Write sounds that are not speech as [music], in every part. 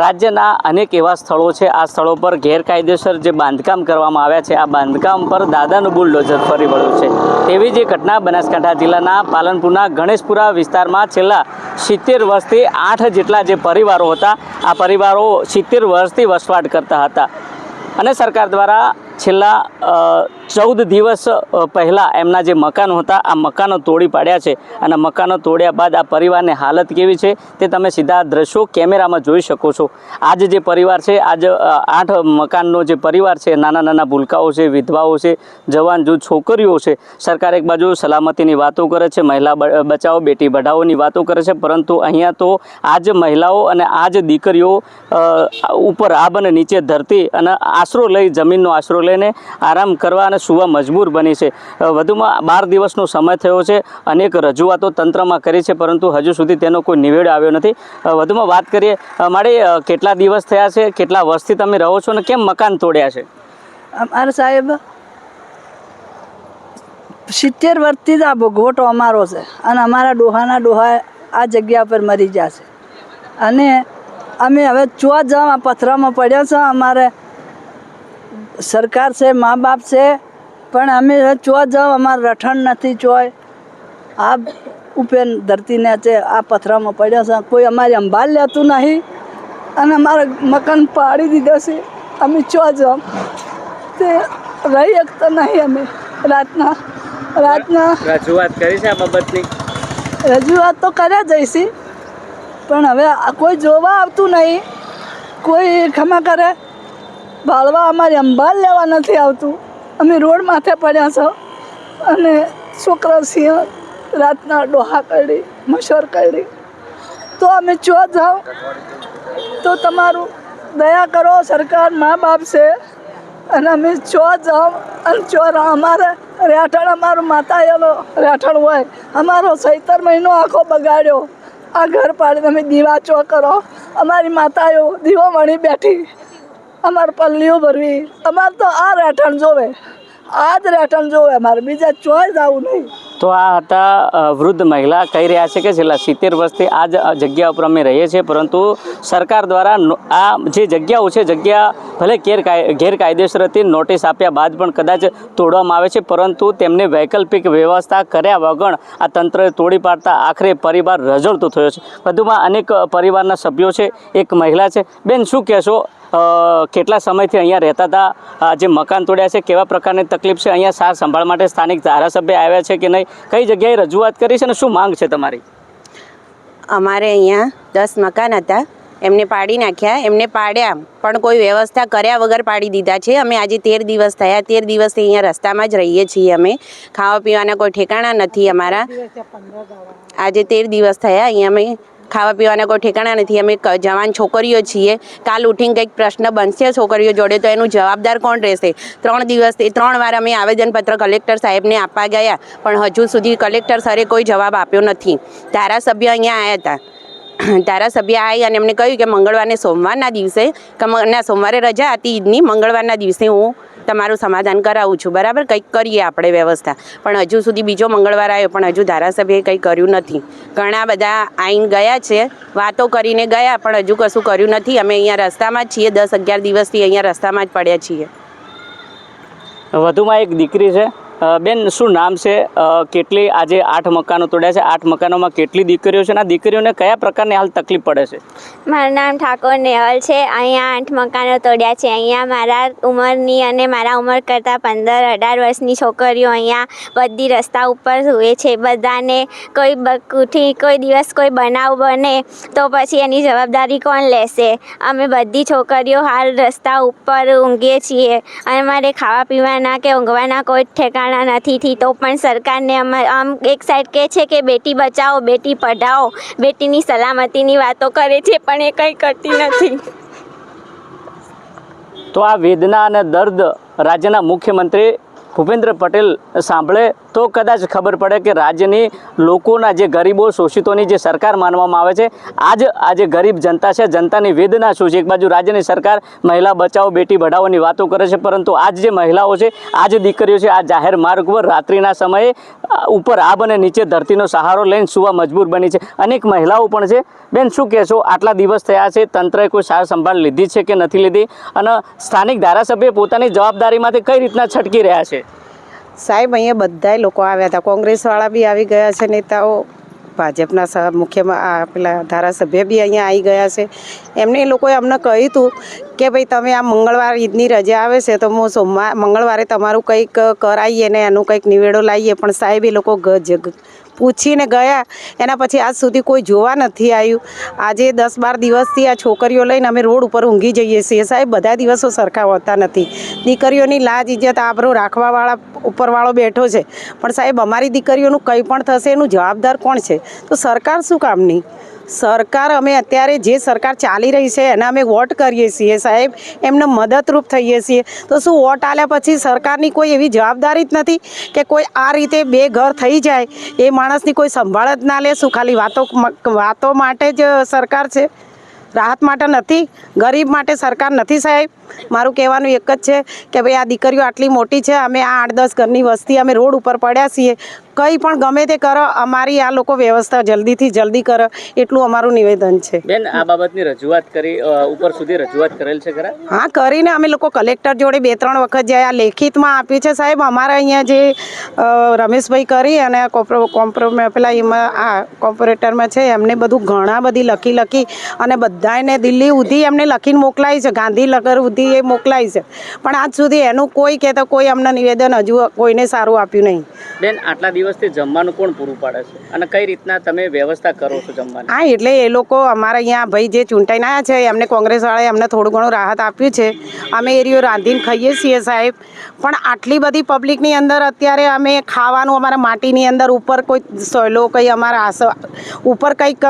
રાજ્યના અનેક એવા સ્થળો છે. આ સ્થળો પર ગેરકાયદેસર જે બાંધકામ કરવામાં આવ્યા છે, આ બાંધકામ પર દાદાનું બુલડોઝર ફરી વળ્યું છે. તેવી જ ઘટના બનાસકાંઠા જિલ્લાના પાલનપુરના ગણેશપુરા વિસ્તારમાં છેલ્લા સિત્તેર વર્ષથી આઠ જેટલા જે પરિવારો હતા, આ પરિવારો સિત્તેર વર્ષથી વસવાટ કરતા હતા. અને સરકાર દ્વારા છેલ્લા ચૌદ દિવસ પહેલાં એમના જે મકાનો હતા, આ મકાનો તોડી પાડ્યા છે. અને મકાનો તોડ્યા બાદ આ પરિવારની હાલત કેવી છે તે તમે સીધા દ્રશ્યો કેમેરામાં જોઈ શકો છો. આજ જે પરિવાર છે, આજ આઠ મકાનનો જે પરિવાર છે, નાના નાના ભૂલકાઓ છે, વિધવાઓ છે, જવાન જૂથ છોકરીઓ છે, સરકાર એક બાજુ સલામતીની વાતો કરે છે, મહિલા બચાવો, બેટી બઢાઓની વાતો કરે છે, પરંતુ અહીંયા તો આજ મહિલાઓ અને આજ દીકરીઓ ઉપર આબ અને નીચે ધરતી અને આશરો લઈ, જમીનનો આશરો લઈને આરામ કરવા અને સુવા મજબૂર બની છે. વધુમાં બાર દિવસનો સમય થયો છે. અનેક રજૂઆતો તંત્રમાં કરી છે, પરંતુ હજુ સુધી તેનો કોઈ નિવેડ આવ્યો નથી. વધુમાં વાત કરીએ મારે કેટલા દિવસ થયા છે, કેટલા વર્ષથી તમે રહો છો અને કેમ મકાન તોડ્યા છે? અમારે સાહેબ, સિત્તેર વર્ષથી જ આ ભોગવટો અમારો છે અને અમારા ડોહાના ડોહા આ જગ્યા પર મરી ગયા છે. અને અમે હવે ચોથ જવા પથરામાં પડ્યા છે. અમારે સરકાર છે, મા બાપ છે પણ અમે ચો જાઓ અમારે રઠણ નથી ચોય. આ ઉપેન ધરતીને છે આ પથરામાં પડ્યા છે. કોઈ અમારી અંબાલ લેતું નહીં અને અમારે મકાન પાડી દીધા છે. અમે ચો જાઓ તે રહી શકતા નહીં અમે. રાતના રાતના. રજૂઆત કરી છે આ બાબતની? રજૂઆત તો કર્યા જઈશી પણ હવે આ કોઈ જોવા આવતું નહીં. કોઈ ખમા કરે. ભાળવા અમારી અંબાલ લેવા નથી આવતું. અમે રોડ માથે પડ્યા છો અને છોકરા સિંહ રાતના ડોહા કરી મશોર કરી તો અમે ચો જાઓ? તો તમારું દયા કરો, સરકાર મા બાપ છે. અને અમે ચો જાઓ અને ચો. અમારે રેઠણ અમારું માતા એલો રેઠણ હોય. અમારો સૈતર મહિનો આખો બગાડ્યો. આ ઘર પાડીને અમે દીવા ચો કરો. અમારી માતાઓ દીવો મળી બેઠી. અમારે પલ્લીઓ ભરવી. અમારે તો આ રહેઠાણ જોવે. આ જ રહેઠાણ જોવે, મારે બીજા ચોય જવું નહીં. તો આ હતા વૃદ્ધ મહિલા કહી રહ્યા છે કે છેલ્લા સિત્તેર વર્ષથી આ જગ્યા ઉપર અમે રહીએ છીએ, પરંતુ સરકાર દ્વારા આ જે જગ્યાઓ છે, જગ્યા ભલે ગેરકાય હતી, નોટિસ આપ્યા બાદ પણ કદાચ તોડવામાં આવે છે, પરંતુ તેમને વૈકલ્પિક વ્યવસ્થા કર્યા વગર આ તંત્રએ તોડી પાડતા આખરે પરિવાર રઝળતો થયો છે. વધુમાં અનેક પરિવારના સભ્યો છે, એક મહિલા છે. બેન, શું કહેશો? કેટલા સમયથી અહીંયા રહેતા હતા? જે મકાન તોડ્યા છે, કેવા પ્રકારની તકલીફ છે? અહીંયા સાર સંભાળ માટે સ્થાનિક ધારાસભ્ય આવ્યા છે કે નહીં? કઈ જગ્યાએ રજૂઆત કરી છે અને શું માંગ છે તમારી? અમારે અહીંયા દસ મકાન હતા. એમને પાડી નાખ્યા, એમને પાડ્યા, પણ કોઈ વ્યવસ્થા કર્યા વગર પાડી દીધા છે. અમે આજે તેર દિવસ થયા, તેર દિવસથી અહીંયા રસ્તામાં જ રહીએ છીએ અમે. ખાવા પીવાના કોઈ ઠેકાણા નથી અમારા. આજે તેર દિવસ થયા, અહીંયા અમે ખાવા પીવાના કોઈ ઠેકાણા નથી. અમે જવાન છોકરીઓ છીએ. કાલ ઉઠીને કંઈક પ્રશ્ન બનશે છોકરીઓ જોડે, તો એનું જવાબદાર કોણ રહેશે? ત્રણ દિવસ ત્રણ વાર અમે આવેદનપત્ર કલેક્ટર સાહેબને આપવા ગયા, પણ હજુ સુધી કલેક્ટર સરે કોઈ જવાબ આપ્યો નથી. ધારાસભ્ય અહીંયા આવ્યા હતા. [clears throat] ધારાસભ્ય આવી અને એમને કહ્યું કે મંગળવારને સોમવારના દિવસે ના, સોમવારે રજા હતી ઈદની મંગળવારના દિવસે હું તમારું સમાધાન કરાવું છું. બરાબર? કંઈક કરીએ આપણે વ્યવસ્થા. પણ હજુ સુધી બીજો મંગળવાર આવ્યો, પણ હજુ ધારાસભ્યએ કંઈ કર્યું નથી. ઘણા બધા આઈન ગયા છે, વાતો કરીને ગયા, પણ હજુ કશું કર્યું નથી. અમે અહીંયા રસ્તામાં જ છીએ, દસ અગિયાર દિવસથી અહીંયા રસ્તામાં જ પડ્યા છીએ. વધુમાં એક દીકરી છે બેન, શું નામ છે? કેટલી આજે આઠ મકાનો તોડ્યા છે? આઠ મકાનોમાં કેટલી દીકરીઓ છે? અને દીકરીઓને કયા પ્રકારની હાલ તકલીફ પડે છે? મારું નામ ઠાકોર નેહલ છે. અહીંયા આઠ મકાનો તોડ્યા છે. અહીંયા મારા ઉંમરની અને મારા ઉંમર કરતાં પંદર, અઢાર વર્ષની છોકરીઓ અહીંયા બધી રસ્તા ઉપર સુએ છે. બધાને કોઈ બકુઠી કોઈ દિવસ કોઈ બનાવ બને તો પછી એની જવાબદારી કોણ લેશે? અમે બધી છોકરીઓ હાલ રસ્તા ઉપર ઊંઘીએ છીએ. અને મારે ખાવા પીવાના કે ઊંઘવાના કોઈ ઠેકાણા નથી થી તો પણ સરકારને આમ એક સાઈડ કહે છે કે, બેટી બચાવો બેટી પઢાઓ, બેટીની સલામતીની વાતો કરે છે, પણ એ કંઈ કરતી નથી. તો આ વેદના અને દર્દ રાજ્યના મુખ્યમંત્રી ભૂપેન્દ્ર પટેલ સાંભળે તો કદાચ ખબર પડે કે રાજ્યની લોકોના જે ગરીબો, શોષિતોની જે સરકાર માનવામાં આવે છે, આજ આ જે ગરીબ જનતા છે, જનતાની વેદના શું છે? એક બાજુ રાજ્યની સરકાર મહિલા બચાવો, બેટી બઢાઓની વાતો કરે છે, પરંતુ આજ જે મહિલાઓ છે, આજ દીકરીઓ છે, આ જાહેર માર્ગ પર રાત્રિના સમયે ઉપર આબ અને નીચે ધરતીનો સહારો લઈને સુવા મજબૂર બની છે. અનેક મહિલાઓ પણ છે. બેન, શું કહેશો? આટલા દિવસ થયા છે, તંત્રએ કોઈ સાર સંભાળ લીધી છે કે નથી લીધી? અને સ્થાનિક ધારાસભ્ય પોતાની જવાબદારીમાંથી કઈ રીતના છટકી રહ્યા છે? સાહેબ, અહીંયા બધાય લોકો આવ્યા હતા. કોંગ્રેસવાળા બી આવી ગયા છે, નેતાઓ. ભાજપના મુખ્ય પેલા ધારાસભ્ય બી અહીંયા આવી ગયા છે. એમને એ લોકોએ અમને કહ્યું હતું કે ભાઈ તમે આ મંગળવાર ઈદની રજા આવે છે, તો હું સોમવાર મંગળવારે તમારું કંઈક કરાવીએ ને એનું કંઈક નિવેડો લાવીએ પણ સાહેબ, એ લોકો પૂછીને ગયા. એના પછી આજ સુધી કોઈ જોવા નથી આવ્યું. આજે દસ બાર દિવસથી આ છોકરીઓ લઈને અમે રોડ ઉપર ઊંઘી જઈએ છીએ. સાહેબ, બધા દિવસો સરખા હોતા નથી. દીકરીઓની લાજ, ઇજ્જત આબરો રાખવાવાળા ઉપરવાળો બેઠો છે. પણ સાહેબ, અમારી દીકરીઓનું કંઈ પણ થશે એનું જવાબદાર કોણ છે? તો સરકાર શું કામની? સરકાર અમે અત્યારે જે સરકાર ચાલી રહી છે, એના અમે વોટ કરીએ છીએ સાહેબ. એમને મદદરૂપ થઈએ છીએ. તો શું વોટ આલ્યા પછી સરકારની કોઈ એવી જવાબદારી જ નથી કે કોઈ આ રીતે બે ઘર થઈ જાય, એ માણસની કોઈ સંભાળ જ ના લે? શું ખાલી વાતો વાતો માટે જ સરકાર છે? રાહત માટે નથી? ગરીબ માટે સરકાર નથી સાહેબ? મારું કહેવાનું એક જ છે કે ભાઈ આ દીકરીઓ આટલી મોટી છે, અમે આ આઠ દસ ઘરની વસ્તી અમે રોડ ઉપર પડ્યા છીએ. કંઈ પણ ગમે તે કરો અમારી આ લોકો વ્યવસ્થા જલ્દીથી જલ્દી કરો એટલું અમારું નિવેદન છે. બેન આ બાબતની રજૂઆત કરી ઉપર સુધી રજૂઆત કરેલ છે ખરા? હા કરીને અમે લોકો કલેક્ટર જોડે બે ત્રણ વખત જયા. લેખિતમાં આપ્યું છે સાહેબ અમારા અહીંયા જે રમેશભાઈ કરી અને કોમ્પ્રો પેલા એમાં આ કોર્પોરેટરમાં છે એમને બધું ઘણા બધી લખી લખી અને બધાને દિલ્હી સુધી એમને લખીને મોકલાય છે ગાંધીનગર સુધી એ મોકલાય છે. પણ આજ સુધી એનું કોઈ કે તો કોઈ અમને નિવેદન હજુ કોઈને સારું આપ્યું નહીં. બેન આટલા દિવસથી જમવાનું કોણ પૂરું પાડે છે? અને કઈ રીતના તમે વ્યવસ્થા કરો છો જમવાની? હા એટલે એ લોકો અમારા અહીંયા ભાઈ જે ચૂંટાઈને આવ્યા છે એમને કોંગ્રેસવાળાએ અમને થોડું ઘણું રાહત આપ્યું છે. અમે એરિયો રાંધીને ખાઈએ છીએ સાહેબ. પણ આટલી બધી પબ્લિકની અંદર અત્યારે અમે ખાવાનું અમારા માટીની અંદર ઉપર કોઈ સોયલો કંઈ અમારા આસ ઉપર કંઈક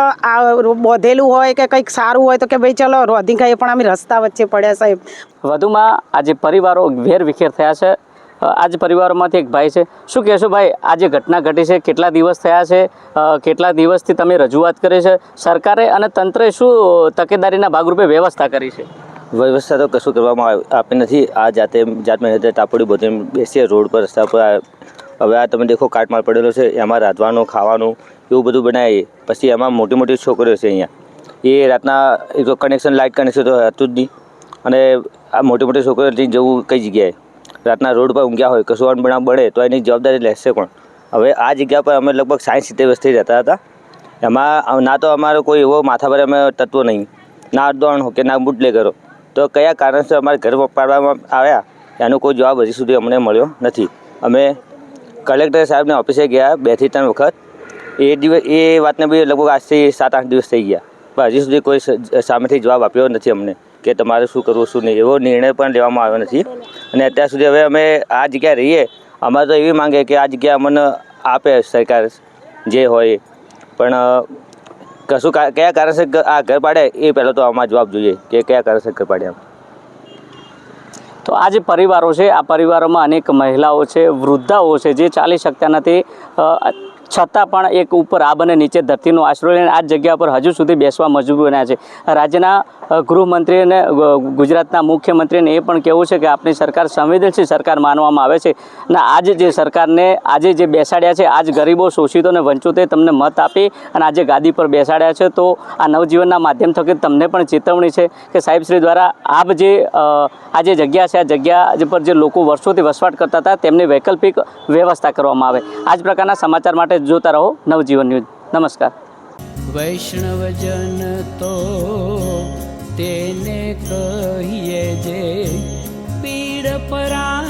બોધેલું હોય કે કંઈક સારું હોય તો કે ભાઈ ચલો રોધી ખાઈએ પણ અમે રસ્તા વચ્ચે પડ્યા સાહેબ. વધુમાં આજે પરિવારો વેર વિખેર થયા છે. અ, આ જ પરિવારોમાંથી એક ભાઈ છે. શું કહેશો ભાઈ આ જે ઘટના ઘટી છે કેટલા દિવસ થયા છે કેટલા દિવસથી તમે રજૂઆત કરી છે? સરકારે અને તંત્રે શું તકેદારીના ભાગરૂપે વ્યવસ્થા કરી છે? વ્યવસ્થા તો કશું કરવામાં આપી નથી. આ જાતે જાત મહેનતે ટાપડી બધું બેસીએ રોડ પર રસ્તા પર. હવે આ તમે દેખો કાટમાળ પડેલો છે. એમાં રાંધવાનું ખાવાનું એવું બધું બનાવીએ. પછી એમાં મોટી મોટી છોકરીઓ છે અહીંયા. એ રાતના એ તો કનેક્શન લાઇટ કનેક્શન તો હતું જ નહીં. અને આ મોટી મોટી છોકરીઓ જવું કઈ જગ્યાએ? રાતના રોડ પર ઊંઘ્યા હોય, કશું અનબનાવ બળે, તો એની જવાબદારી લેશે કોણ? હવે આ જગ્યા પર અમે લગભગ સાઠ સિત્તેર વર્ષથી રહેતા હતા. એમાં ના તો અમારો કોઈ એવો માથા પર અમે તત્વો નહીં. ના અડદોણ કે ના બુટલે કરો તો કયા કારણસર અમારે ઘર પાડવામાં આવ્યા? એનો કોઈ જવાબ હજી સુધી અમને મળ્યો નથી. અમે કલેક્ટર સાહેબને ઓફિસે ગયા બેથી ત્રણ વખત. એ દિવસ, એ વાતને બી લગભગ આજથી સાત આઠ દિવસ થઈ ગયા. પણ હજી સુધી કોઈ સામેથી જવાબ આપ્યો નથી અમને. કે તમારે શું કરવું, શું નહીં, એવો નિર્ણય પણ લેવામાં આવ્યો નથી. અને અત્યાર સુધી હવે અમે આ જગ્યાએ રહીએ, અમારે તો એવી માંગે કે આ જગ્યા અમને આપે સરકાર જે હોય. પણ કશું કયા કારણસર આ ઘર પાડે એ પહેલાં તો આમાં જવાબ જોઈએ કે કયા કારણસર ઘર પાડે આમ તો આ જે પરિવારો છે, આ પરિવારોમાં અનેક મહિલાઓ છે, વૃદ્ધાઓ છે, જે ચાલી શકતા નથી. છતાં પણ એક ઉપર આ બને નીચે ધરતીનો આશરો લઈને આ જગ્યા પર હજુ સુધી બેસવા મજબૂર બન્યા છે. રાજ્યના ગૃહમંત્રી અને ગુજરાતના મુખ્યમંત્રીને એ પણ કહેવું છે કે આપણી સરકાર સંવેદનશીલ સરકાર માનવામાં આવે છે. અને આજે જે સરકારને, આજે જે બેસાડ્યા છે, આજ ગરીબો શોષિતો અને વંચિતોએ તમને મત આપી અને આજે ગાદી પર બેસાડ્યા છે, તો આ નવજીવનના માધ્યમ થકી તમને પણ ચેતવણી છે કે સાહેબશ્રી દ્વારા આપ જે આ જે જગ્યા છે, આ જગ્યા પર જે લોકો વર્ષોથી વસવાટ કરતા હતા, તેમની વૈકલ્પિક વ્યવસ્થા કરવામાં આવે. આ જ પ્રકારના સમાચાર માટે જોતા રહો નવજીવન ન્યૂઝ. નમસ્કાર. વૈષ્ણવજન તો તેને કહીએ જે પીડ જાના